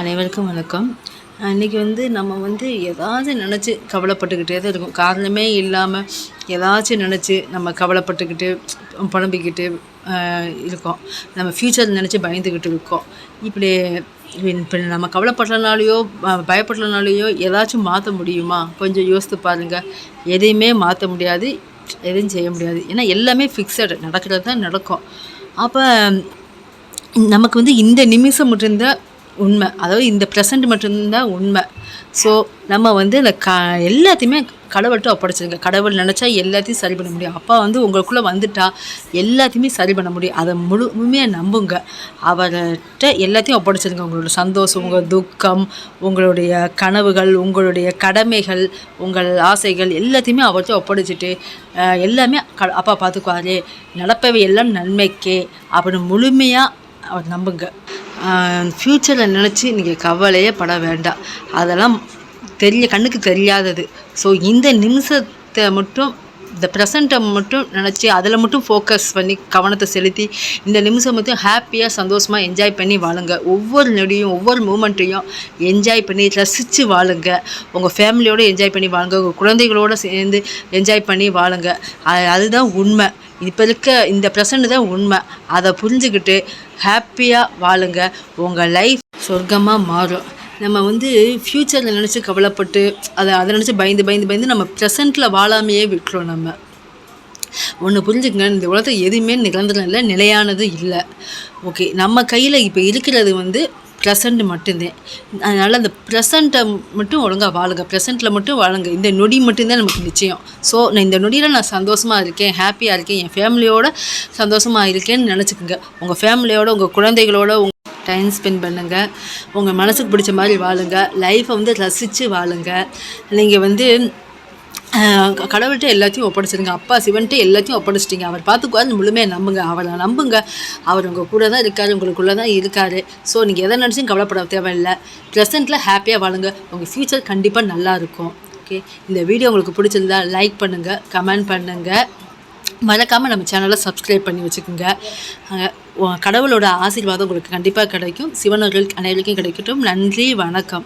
அனைவருக்கும் வணக்கம். இன்றைக்கி வந்து நம்ம வந்து ஏதாச்சும் நினச்சி கவலைப்பட்டுக்கிட்டே தான் இருக்கும். காரணமே இல்லாமல் ஏதாச்சும் நினச்சி நம்ம கவலைப்பட்டுக்கிட்டு புலம்பிக்கிட்டு இருக்கோம். நம்ம ஃப்யூச்சர் நினச்சி பயந்துக்கிட்டு இருக்கோம். இப்படி இப்போ நம்ம கவலைப்படலனாலேயோ பயப்படலனாலேயோ ஏதாச்சும் மாற்ற முடியுமா? கொஞ்சம் யோசித்து பாருங்கள் எதையுமே மாற்ற முடியாது எதையும் செய்ய முடியாது. ஏன்னா எல்லாமே ஃபிக்ஸடு நடக்கிறது தான் நடக்கும். அப்போ நமக்கு வந்து இந்த நிமிஷம் மட்டும்தான் உண்மை. அதாவது இந்த ப்ரெசண்ட் மட்டும்தான் உண்மை. ஸோ நம்ம வந்து இந்த க எல்லாத்தையுமே கடவுள்கிட்ட ஒப்படைச்சிருங்க. கடவுள் நினச்சா எல்லாத்தையும் சரி பண்ண முடியும். அப்பா வந்து உங்களுக்குள்ளே வந்துட்டா எல்லாத்தையுமே சரி பண்ண முடியும். அதை முழுமையாக நம்புங்க. அவர்கிட்ட எல்லாத்தையும் ஒப்படைச்சிருங்க. உங்களோட சந்தோஷம் உங்கள் துக்கம் உங்களுடைய கனவுகள் உங்களுடைய கடமைகள் உங்கள் ஆசைகள் எல்லாத்தையுமே அவர்கிட்ட ஒப்படைச்சிட்டு எல்லாமே க அப்பா பார்த்துக்குவாரு. நடப்பவை எல்லாம் நன்மைக்கே அப்படின்னு முழுமையாக அவர் நம்புங்க. ஃப்யூச்சரில் நினச்சி நீங்கள் கவலையே பட வேண்டாம். அதெல்லாம் தெரிய கண்ணுக்கு தெரியாதது. ஸோ இந்த நிமிஷத்தை மட்டும் இந்த ப்ரெசண்ட்டை மட்டும் நினச்சி அதில் மட்டும் ஃபோக்கஸ் பண்ணி கவனத்தை செலுத்தி இந்த நிமிஷம் மட்டும் ஹாப்பியாக சந்தோஷமாக என்ஜாய் பண்ணி வாழுங்க. ஒவ்வொரு நொடியும் ஒவ்வொரு மூமெண்ட்டையும் என்ஜாய் பண்ணி ரசித்து வாழுங்க. உங்கள் ஃபேமிலியோடு என்ஜாய் பண்ணி வாழுங்க. உங்கள் குழந்தைகளோடு சேர்ந்து என்ஜாய் பண்ணி வாழுங்க. அது- அதுதான் உண்மை. இப்போ இருக்க இந்த ப்ரெசண்ட் தான் உண்மை. அதை புரிஞ்சுக்கிட்டு ஹாப்பியாக வாழுங்க. உங்கள் லைஃப் சொர்க்கமாக மாறும். நம்ம வந்து ஃப்யூச்சரில் நினச்சி கவலைப்பட்டு அதை அதை நினச்சி பயந்து பயந்து பயந்து நம்ம ப்ரெசண்ட்டில் வாழாமையே விட்டுறோம் நம்ம. ஒன்று புரிஞ்சுக்கங்க இந்த உலகத்தில் எதுவுமே நிரந்தரம் இல்லை நிலையானது இல்லை. ஓகே நம்ம கையில் இப்போ இருக்கிறது வந்து ப்ரெசண்ட் மட்டும்தான். அதனால் அந்த ப்ரெசண்ட்டை மட்டும் ஒழுங்காக வாழுங்க. ப்ரெசண்ட்டில் மட்டும் வாழுங்க. இந்த நொடி மட்டும்தான் நமக்கு நிச்சயம். ஸோ நான் இந்த நொடியில் நான் சந்தோஷமாக இருக்கேன் ஹாப்பியாக இருக்கேன் என் ஃபேமிலியோட சந்தோஷமாக இருக்கேன்னு நினச்சிக்கோங்க. உங்கள் ஃபேமிலியோட உங்கள் குழந்தைகளோட டைம் ஸ்பெண்ட் பண்ணுங்கள் உங்கள் மனசுக்கு பிடிச்ச மாதிரி வாழுங்க. லைஃப்பை வந்து ரசித்து வாழுங்க. நீங்கள் வந்து கடவுள்கிட்ட எல்லாத்தையும் ஒப்படைச்சிருங்க. அப்பா சிவன்ட்டு எல்லாத்தையும் ஒப்படைச்சிட்டிங்க. அவர் பார்த்துக்குவாரு முழுமையாக நம்புங்க. அவரை நம்புங்க. அவர் உங்கள் கூட தான் இருக்கார் உங்களுக்குள்ளே தான் இருக்கார். ஸோ நீங்கள் எதை நினச்சும் கவலைப்பட தேவையில்லை. ப்ரெசென்ட்டில் ஹாப்பியாக வாழுங்க. உங்கள் ஃப்யூச்சர் கண்டிப்பாக நல்லா இருக்கும். ஓகே இந்த வீடியோ உங்களுக்கு பிடிச்சிருந்தா லைக் பண்ணுங்கள் கமெண்ட் பண்ணுங்கள் மறக்காமல் நம்ம சேனலை சப்ஸ்கிரைப் பண்ணி வச்சுக்கோங்க. கடவுளோட ஆசீர்வாதம் உங்களுக்கு கண்டிப்பாக கிடைக்கும். சிவனர்கள் அனைவருக்கும் கிடைக்கட்டும். நன்றி வணக்கம்.